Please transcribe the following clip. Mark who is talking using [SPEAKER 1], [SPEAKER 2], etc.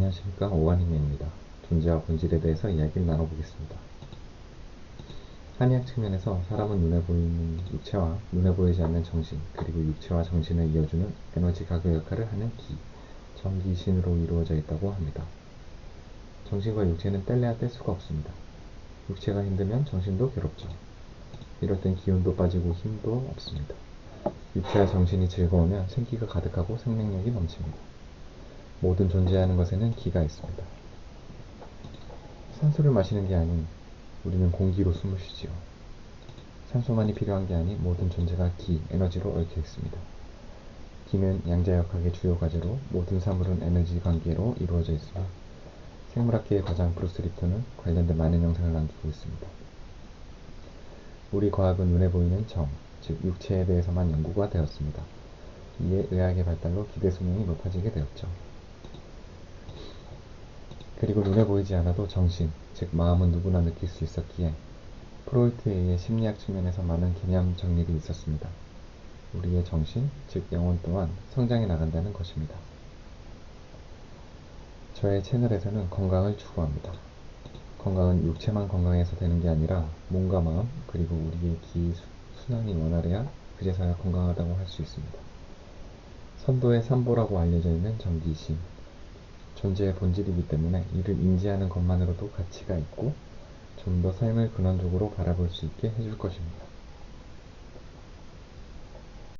[SPEAKER 1] 안녕하십니까 오한임입니다. 존재와 본질에 대해서 이야기를 나눠보겠습니다. 한의학 측면에서 사람은 눈에 보이는 육체와 눈에 보이지 않는 정신, 그리고 육체와 정신을 이어주는 에너지 가교 역할을 하는 기, 정기신으로 이루어져 있다고 합니다. 정신과 육체는 뗄래야 뗄 수가 없습니다. 육체가 힘들면 정신도 괴롭죠. 이럴 땐 기운도 빠지고 힘도 없습니다. 육체와 정신이 즐거우면 생기가 가득하고 생명력이 넘칩니다. 모든 존재하는 것에는 기가 있습니다. 산소를 마시는 게 아닌 우리는 공기로 숨을 쉬지요. 산소만이 필요한 게 아닌 모든 존재가 기, 에너지로 얽혀 있습니다. 기는 양자역학의 주요 과제로 모든 사물은 에너지 관계로 이루어져 있으며 생물학계의 과장 브루스 리프트는 관련된 많은 영상을 남기고 있습니다. 우리 과학은 눈에 보이는 정, 즉 육체에 대해서만 연구가 되었습니다. 이에 의학의 발달로 기대 수명이 높아지게 되었죠. 그리고 눈에 보이지 않아도 정신, 즉 마음은 누구나 느낄 수 있었기에 프로이트에 의해 심리학 측면에서 많은 개념 정립이 있었습니다. 우리의 정신, 즉 영혼 또한 성장해 나간다는 것입니다. 저의 채널에서는 건강을 추구합니다. 건강은 육체만 건강해서 되는 게 아니라 몸과 마음, 그리고 우리의 기, 순환이 원활해야 그제서야 건강하다고 할 수 있습니다. 선도의 삼보라고 알려져 있는 정기심, 존재의 본질이기 때문에 이를 인지하는 것만으로도 가치가 있고 좀 더 삶을 근원적으로 바라볼 수 있게 해줄 것입니다.